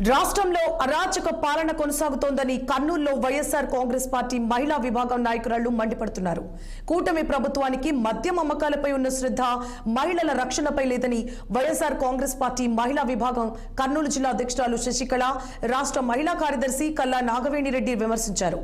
రాష్ట్రంలో అరాచక పాలన కొనసాగుతోందని కర్నూలులో వైఎస్ఆర్ కాంగ్రెస్ పార్టీ మహిళా విభాగం నాయకురాళ్ళు మండిపడుతున్నారు. కూటమి ప్రభుత్వానికి మద్యం అమ్మకాలపై ఉన్న శ్రద్ధ మహిళల రక్షణపై లేదని వైఎస్ఆర్ కాంగ్రెస్ పార్టీ మహిళా విభాగం కర్నూలు జిల్లా అధ్యక్షురాలు శశికళ రాష్ట్ర మహిళా కార్యదర్శి కల్లా నాగవేణిరెడ్డి విమర్శించారు.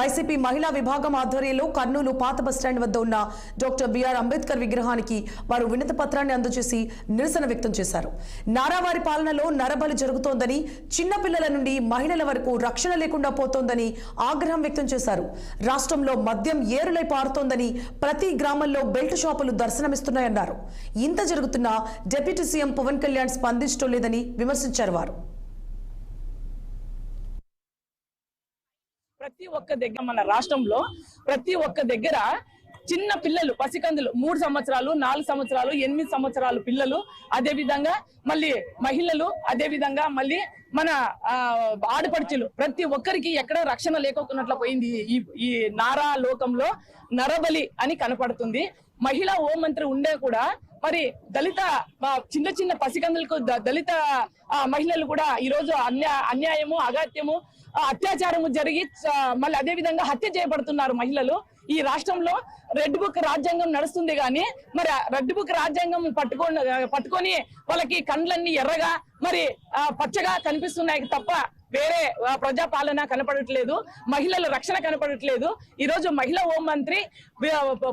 వైసీపీ మహిళా విభాగం ఆధ్వర్యంలో కర్నూలు పాత బస్టాండ్ వద్ద ఉన్న డాక్టర్ బిఆర్ అంబేద్కర్ విగ్రహానికి వారు వినతి పత్రాన్ని అందజేసి నిరసన వ్యక్తం చేశారు. నారావారి పాలనలో నరబలి జరుగుతోందని చిన్నపిల్లల నుండి మహిళల వరకు రక్షణ లేకుండా పోతోందని ఆగ్రహం వ్యక్తం చేశారు. రాష్ట్రంలో మద్యం ఏరులై పారుతోందని ప్రతి గ్రామంలో బెల్ట్ షాపులు దర్శనమిస్తున్నాయన్నారు. ఇంత జరుగుతున్నా డిప్యూటీ సీఎం పవన్ కళ్యాణ్ స్పందించడం లేదని విమర్శించారు వారు. ప్రతి ఒక్క దగ్గర మన రాష్ట్రంలో ప్రతి ఒక్క దగ్గర చిన్న పిల్లలు పసికందులు మూడు సంవత్సరాలు నాలుగు సంవత్సరాలు ఎనిమిది సంవత్సరాలు పిల్లలు అదే విధంగా మళ్ళీ మహిళలు అదే విధంగా మళ్ళీ మన ఆ, ఆడపడుచులు. ప్రతి ఒక్కరికి ఎక్కడ రక్షణ లేకోకున్నట్లు పోయింది ఈ ఈ నారా లోకంలో నరబలి అని కనపడుతుంది. మహిళా హోం మంత్రి ఉండే కూడా మరి దళిత చిన్న చిన్న పసికందులకు దళిత ఆ, మహిళలు కూడా ఈ రోజు అన్యా అన్యాయము అగాత్యము అత్యాచారము జరిగి మళ్ళీ అదే విధంగా హత్య చేయబడుతున్నారు మహిళలు. ఈ రాష్ట్రంలో రెడ్ బుక్ రాజ్యాంగం నడుస్తుంది కానీ మరి రెడ్ బుక్ రాజ్యాంగం పట్టుకొని పట్టుకొని వాళ్ళకి కండ్లన్నీ ఎర్రగా మరి ఆ, పచ్చగా కనిపిస్తున్నాయి తప్ప వేరే ప్రజా పాలన కనపడట్లేదు మహిళల రక్షణ కనపడట్లేదు. ఈ రోజు మహిళా హోం మంత్రి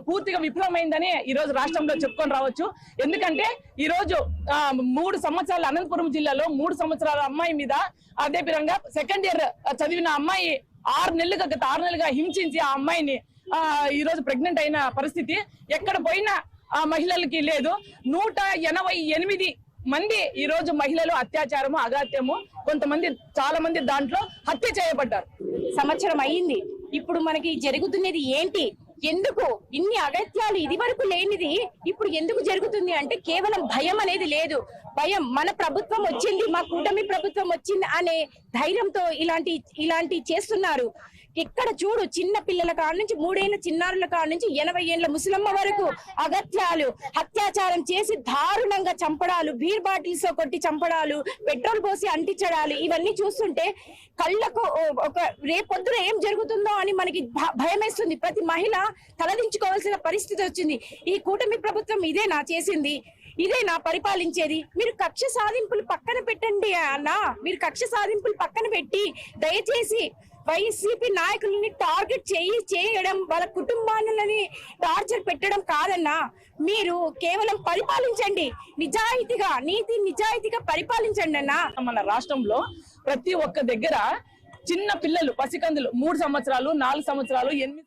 పూర్తిగా విఫలమైందని ఈ రోజు రాష్ట్రంలో చెప్పుకొని రావచ్చు. ఎందుకంటే ఈ రోజు ఆ, మూడు సంవత్సరాల అనంతపురం జిల్లాలో మూడు సంవత్సరాల అమ్మాయి మీద అదే విధంగా సెకండ్ ఇయర్ చదివిన అమ్మాయి ఆరు నెలలుగా గత ఆరు నెలలుగా హింసించి ఆ అమ్మాయిని ఆ ఈ రోజు ప్రెగ్నెంట్ అయిన పరిస్థితి ఎక్కడ పోయినా ఆ మహిళలకి లేదు. నూట ఎనభై ఎనిమిది మంది ఈ రోజు మహిళలు అత్యాచారము అగాత్యము కొంతమంది చాలా మంది దాంట్లో హత్య చేయబడ్డారు. సంవత్సరం అయ్యింది. ఇప్పుడు మనకి జరుగుతున్నది ఏంటి? ఎందుకు? ఇన్ని అగత్యాలు ఇది వరకు లేనిది ఇప్పుడు ఎందుకు జరుగుతుంది అంటే కేవలం భయం అనేది లేదు. భయం మన ప్రభుత్వం వచ్చింది మా కూటమి ప్రభుత్వం వచ్చింది అనే ధైర్యంతో ఇలాంటి ఇలాంటి చేస్తున్నారు. ఇక్కడ చూడు చిన్న పిల్లల కాడ నుంచి మూడేళ్ళ చిన్నారుల కాడ నుంచి ఎనభై ఏళ్ళ ముసలమ్మ వరకు అగత్యాలు అత్యాచారం చేసి దారుణంగా చంపడాలు బీర్ బాటిల్స్తో కొట్టి చంపడాలు పెట్రోల్ పోసి అంటించడాలు ఇవన్నీ చూస్తుంటే కళ్ళకు ఒక రేపొద్దున ఏం జరుగుతుందో అని మనకి భ- భయమేస్తుంది. ప్రతి మహిళ తలదించుకోవాల్సిన పరిస్థితి వచ్చింది. ఈ కూటమి ప్రభుత్వం ఇదే నా చేసింది. ఇదే నా పరిపాలించేది. మీరు కక్ష సాధింపులు పక్కన పెట్టండి అన్న. మీరు కక్ష సాధింపులు పక్కన పెట్టి దయచేసి వైసీపీ నాయకులని టార్గెట్ చేయి చేయడం వాళ్ళ కుటుంబాలని టార్చర్ పెట్టడం కాదన్నా. మీరు కేవలం పరిపాలించండి. నిజాయితీగా నీతి నిజాయితీగా పరిపాలించండి అన్నా. మన రాష్ట్రంలో ప్రతి ఒక్క దగ్గర చిన్న పిల్లలు పసికందులు మూడు సంవత్సరాలు నాలుగు సంవత్సరాలు ఎనిమిది